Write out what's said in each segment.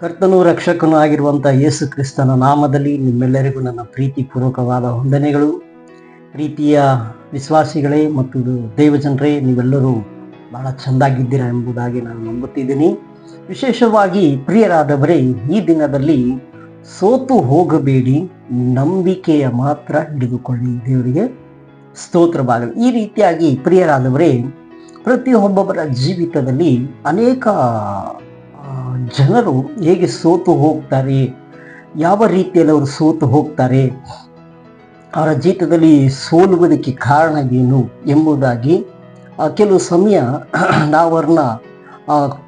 ಕರ್ತನೂ ರಕ್ಷಕನೂ ಆಗಿರುವಂಥ ಯೇಸು ಕ್ರಿಸ್ತನ ನಾಮದಲ್ಲಿ ನಿಮ್ಮೆಲ್ಲರಿಗೂ ನನ್ನ ಪ್ರೀತಿಪೂರ್ವಕವಾದ ವಂದನೆಗಳು. ಪ್ರೀತಿಯ ವಿಶ್ವಾಸಿಗಳೇ ಮತ್ತು ದೇವಜನರೇ, ನೀವೆಲ್ಲರೂ ಬಹಳ ಚೆಂದಾಗಿದ್ದೀರಾ ಎಂಬುದಾಗಿ ನಾನು ನಂಬುತ್ತಿದ್ದೀನಿ. ವಿಶೇಷವಾಗಿ ಪ್ರಿಯರಾದವರೇ, ಈ ದಿನದಲ್ಲಿ ಸೋತು ಹೋಗಬೇಡಿ, ನಂಬಿಕೆಯ ಮಾತ್ರ ಹಿಡಿದುಕೊಳ್ಳಿ ದೇವರಿಗೆ ಸ್ತೋತ್ರವಾಗಲಿ ಈ ರೀತಿಯಾಗಿ ಪ್ರಿಯರಾದವರೇ, ಪ್ರತಿಯೊಬ್ಬೊಬ್ಬರ ಜೀವಿತದಲ್ಲಿ ಅನೇಕ ಜನರು ಹೇಗೆ ಸೋತು ಹೋಗ್ತಾರೆ, ಯಾವ ರೀತಿಯಲ್ಲಿ ಅವರು ಸೋತು ಹೋಗ್ತಾರೆ, ಅವರ ಜೀವಿತದಲ್ಲಿ ಸೋಲುವುದಕ್ಕೆ ಏನು ಎಂಬುದಾಗಿ ಕೆಲವು ಸಮಯ ನಾವು ಅವ್ರನ್ನ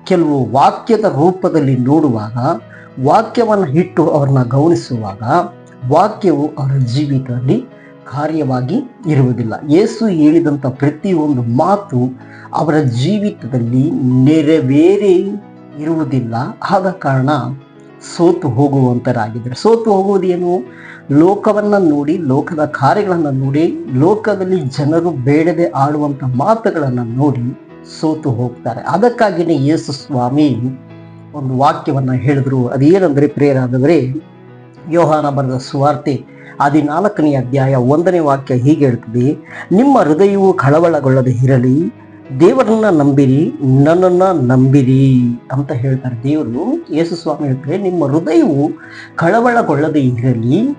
ಕೆಲವು ವಾಕ್ಯದ ರೂಪದಲ್ಲಿ ನೋಡುವಾಗ, ವಾಕ್ಯವನ್ನು ಇಟ್ಟು ಅವ್ರನ್ನ ಗಮನಿಸುವಾಗ ವಾಕ್ಯವು ಅವರ ಜೀವಿತದಲ್ಲಿ ಕಾರ್ಯವಾಗಿ ಇರುವುದಿಲ್ಲ. ಯೇಸು ಹೇಳಿದಂಥ ಪ್ರತಿಯೊಂದು ಮಾತು ಅವರ ಜೀವಿತದಲ್ಲಿ ನೆರವೇರಿ ಇರುವುದಿಲ್ಲ. ಆದ ಕಾರಣ ಸೋತು ಹೋಗುವಂತರಾಗಿದ್ದಾರೆ. ಸೋತು ಹೋಗುವುದೇನು? ಲೋಕವನ್ನು ನೋಡಿ, ಲೋಕದ ಕಾರ್ಯಗಳನ್ನು ನೋಡಿ, ಲೋಕದಲ್ಲಿ ಜನರು ಬೇಡದೆ ಆಡುವಂಥ ಮಾತುಗಳನ್ನು ನೋಡಿ ಸೋತು ಹೋಗ್ತಾರೆ. ಅದಕ್ಕಾಗಿಯೇ ಯೇಸು ಸ್ವಾಮಿ ಒಂದು ವಾಕ್ಯವನ್ನು ಹೇಳಿದ್ರು. ಅದೇನೆಂದರೆ ಪ್ರೇರಾದವರೆ ಯೋಹಾನ ಬರೆದ ಸುವಾರ್ತೆ ಹದಿನಾಲ್ಕನೇ ಅಧ್ಯಾಯ ಒಂದನೇ ವಾಕ್ಯ ಹೀಗೆ ಹೇಳ್ತದೆ, ನಿಮ್ಮ ಹೃದಯವು ಕಳವಳಗೊಳ್ಳದೆ ಇರಲಿ ದೇವರನ್ನ ನಂಬಿರಿ, ನನ್ನನ್ನ ನಂಬಿರಿ ಅಂತ ಹೇಳ್ತಾರೆ ದೇವರು. ಯೇಸು ಸ್ವಾಮಿ ಹೇಳ್ತಾರೆ, ನಿಮ್ಮ ಹೃದಯವು ಕಳವಳಗೊಳ್ಳದೆ ಇರಲಿ,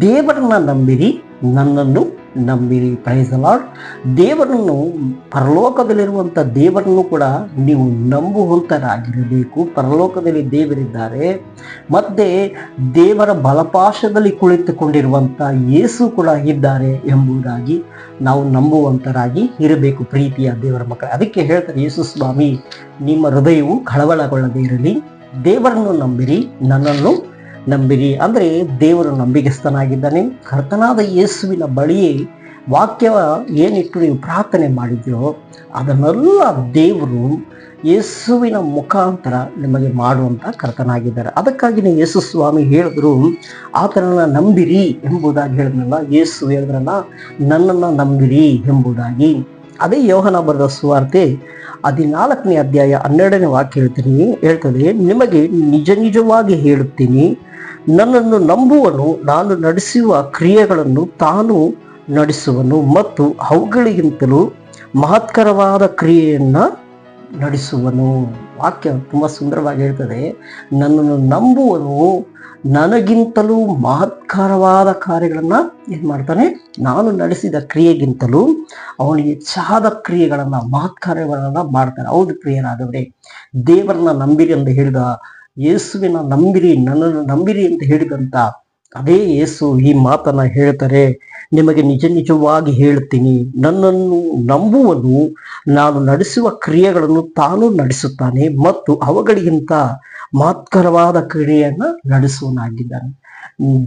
ದೇವರನ್ನ ನಂಬಿರಿ, ನನ್ನನ್ನು ನಂಬಿರಿ ಪ್ರೈಸ್ ಲಾರ್ಡ್ ದೇವರನ್ನು ಪರಲೋಕದಲ್ಲಿರುವಂಥ ದೇವರನ್ನು ಕೂಡ ನೀವು ನಂಬುವಂತರಾಗಿರಬೇಕು. ಪರಲೋಕದಲ್ಲಿ ದೇವರಿದ್ದಾರೆ. ಮತ್ತೆ ದೇವರ ಬಲಪಾಶದಲ್ಲಿ ಕುಳಿತುಕೊಂಡಿರುವಂಥ ಯೇಸು ಕೂಡ ಇದ್ದಾರೆ ಎಂಬುದಾಗಿ ನಾವು ನಂಬುವಂತರಾಗಿ ಇರಬೇಕು ಪ್ರೀತಿಯ ದೇವರ ಮಕ್ಕಳು. ಅದಕ್ಕೆ ಹೇಳ್ತಾರೆ ಯೇಸು ಸ್ವಾಮಿ, ನಿಮ್ಮ ಹೃದಯವು ಕಳವಳಗೊಳ್ಳದೇ ಇರಲಿ. ದೇವರನ್ನು ನಂಬಿರಿ, ನನ್ನನ್ನು ನಂಬಿರಿ. ಅಂದರೆ ದೇವರು ನಂಬಿಕೆಸ್ತನಾಗಿದ್ದಾನೆ ಕರ್ತನಾದ ಯೇಸುವಿನ ಬಳಿಯೇ ವಾಕ್ಯ ಏನಿಟ್ಟು ನೀವು ಪ್ರಾರ್ಥನೆ ಮಾಡಿದ್ರೋ, ಅದನ್ನೆಲ್ಲ ದೇವರು ಯೇಸುವಿನ ಮುಖಾಂತರ ನಿಮಗೆ ಮಾಡುವಂಥ ಕರ್ತನಾಗಿದ್ದಾರೆ. ಅದಕ್ಕಾಗಿನೇ ಯೇಸು ಸ್ವಾಮಿ ಹೇಳಿದ್ರು, ಆತನನ್ನು ನಂಬಿರಿ ಎಂಬುದಾಗಿ ಹೇಳಿದ್ರಲ್ಲ ಯೇಸು ಹೇಳಿದ್ರಲ್ಲ, ನನ್ನನ್ನು ನಂಬಿರಿ ಎಂಬುದಾಗಿ. ಅದೇ ಯೋಹನ ಬರೆದ ಸುವಾರ್ತೆ ಹದಿನಾಲ್ಕನೇ ಅಧ್ಯಾಯ ಹನ್ನೆರಡನೇ ವಾಕ್ಯ ಹೇಳ್ತೀನಿ, ಹೇಳ್ತದೆ, ನಿಮಗೆ ನಿಜ ನಿಜವಾಗಿ ಹೇಳುತ್ತೀನಿ ನನ್ನನ್ನು ನಂಬುವನು, ನಾನು ನಡೆಸುವ ಕ್ರಿಯೆಗಳನ್ನು ತಾನು ನಡೆಸುವನು ಮತ್ತು ಅವುಗಳಿಗಿಂತಲೂ ಮಹತ್ಕರವಾದ ಕ್ರಿಯೆಯನ್ನು ನಡೆಸುವನು. ವಾಕ್ಯ ತುಂಬ ಸುಂದರವಾಗಿ ಹೇಳ್ತದೆ, ನನ್ನನ್ನು ನಂಬುವನು ನನಗಿಂತಲೂ ಮಹತ್ಕರವಾದ ಕಾರ್ಯಗಳನ್ನು ಏನು ಮಾಡ್ತಾನೆ, ನಾನು ನಡೆಸಿದ ಕ್ರಿಯೆಗಿಂತಲೂ ಅವನಿಗೆ ಹೆಚ್ಚಾದ ಕ್ರಿಯೆಗಳನ್ನು, ಮಹತ್ಕಾರ್ಯಗಳನ್ನು ಮಾಡ್ತಾನೆ. ಹೌದು ಪ್ರಿಯರಾದವರೇ, ದೇವರನ್ನ ನಂಬಿರಿ ಅಂತ ಹೇಳಿದ ಯೇಸುವಿನ ನಂಬಿರಿ ನನ್ನನ್ನು ನಂಬಿರಿ ಅಂತ ಹೇಳಿದಂತ ಅದೇ ಯೇಸು ಈ ಮಾತನ್ನ ಹೇಳ್ತಾರೆ. ನಿಮಗೆ ನಿಜ ನಿಜವಾಗಿ ಹೇಳ್ತೀನಿ, ನನ್ನನ್ನು ನಂಬುವನು ನಾನು ನಡೆಸುವ ಕ್ರಿಯೆಗಳನ್ನು ತಾನು ನಡೆಸುತ್ತಾನೆ ಮತ್ತು ಅವುಗಳಿಗಿಂತ ಮಹತ್ಕರವಾದ ಕ್ರಿಯೆಯನ್ನು ನಡೆಸುವನಾಗಿದ್ದಾನೆ.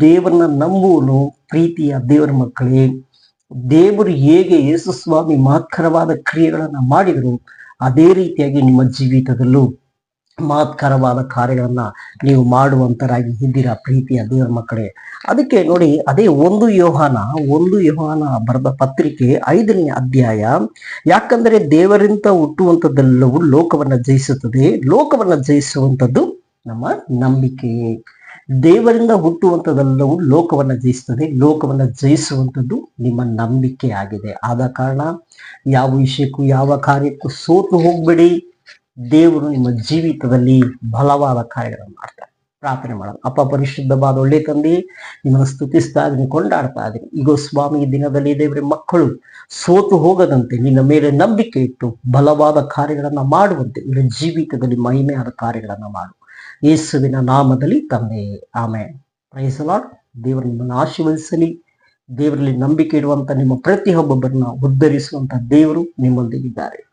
ದೇವರನ್ನ ನಂಬುವನು ಪ್ರೀತಿಯ ದೇವರ ಮಕ್ಕಳೇ, ದೇವರು ಹೇಗೆ ಯೇಸು ಸ್ವಾಮಿ ಮಹತ್ಕರವಾದ ಕ್ರಿಯೆಗಳನ್ನು ಮಾಡಿದರು ಅದೇ ರೀತಿಯಾಗಿ ನಿಮ್ಮ ಜೀವಿತದಲ್ಲೂ ಮಹತ್ಕರವಾದ ಕಾರ್ಯಗಳನ್ನ ನೀವು ಮಾಡುವಂತರಾಗಿ ಇದ್ದೀರಾ ಪ್ರೀತಿಯ ದೇವರ ಮಕ್ಕಳೇ. ಅದಕ್ಕೆ ನೋಡಿ, ಅದೇ ಒಂದು ಯೋಹಾನ ಒಂದು ಯೋಹಾನ ಬರೆದ ಪತ್ರಿಕೆ ಐದನೇ ಅಧ್ಯಾಯ. ಯಾಕಂದರೆ ದೇವರಿಂದ ಹುಟ್ಟುವಂಥದ್ದೆಲ್ಲವೂ ಲೋಕವನ್ನ ಜಯಿಸುತ್ತದೆ. ಲೋಕವನ್ನ ಜಯಿಸುವಂಥದ್ದು ನಮ್ಮ ನಂಬಿಕೆಯೇ. ದೇವರಿಂದ ಹುಟ್ಟುವಂಥದ್ದೆಲ್ಲವೂ ಲೋಕವನ್ನ ಜಯಿಸ್ತದೆ ಲೋಕವನ್ನ ಜಯಿಸುವಂಥದ್ದು ನಿಮ್ಮ ನಂಬಿಕೆ ಆಗಿದೆ. ಆದ ಕಾರಣ ಯಾವ ವಿಷಯಕ್ಕೂ ಯಾವ ಕಾರ್ಯಕ್ಕೂ ಸೋತು ಹೋಗ್ಬೇಡಿ. ದೇವರು ನಿಮ್ಮ ಜೀವಿತದಲ್ಲಿ ಬಲವಾದ ಕಾರ್ಯಗಳನ್ನು ಮಾಡ್ತಾರೆ. ಪ್ರಾರ್ಥನೆ ಮಾಡೋದು. ಅಪ್ಪ, ಪರಿಶುದ್ಧವಾದ ಒಳ್ಳೆ ತಂದೆ, ನಿಮ್ಮನ್ನು ಸ್ತುತಿಸ್ತಾ ಇದೀನಿ, ಕೊಂಡಾಡ್ತಾ ಇದೀನಿ. ಈಗ ಸ್ವಾಮಿ ದಿನದಲ್ಲಿ ದೇವರ, ಮಕ್ಕಳು ಸೋತು ಹೋಗದಂತೆ ನಿನ್ನ ಮೇಲೆ ನಂಬಿಕೆ ಇಟ್ಟು ಬಲವಾದ ಕಾರ್ಯಗಳನ್ನ ಮಾಡುವಂತೆ ಇವರ ಜೀವಿತದಲ್ಲಿ ಮಹಿಮೆಯಾದ ಕಾರ್ಯಗಳನ್ನ ಮಾಡು. ಯೇಸುವಿನ ನಾಮದಲ್ಲಿ ತಂದೆ. ಆಮೆ ಪ್ರೈಸಲಾಡ್ ದೇವರು ನಿಮ್ಮನ್ನು ಆಶೀರ್ವದಿಸಲಿ. ದೇವರಲ್ಲಿ ನಂಬಿಕೆ ಇಡುವಂತ ನಿಮ್ಮ ಪ್ರತಿಯೊಬ್ಬೊಬ್ಬರನ್ನ ಉದ್ಧರಿಸುವಂತ ದೇವರು ನಿಮ್ಮೊಂದಿಗಿದ್ದಾರೆ.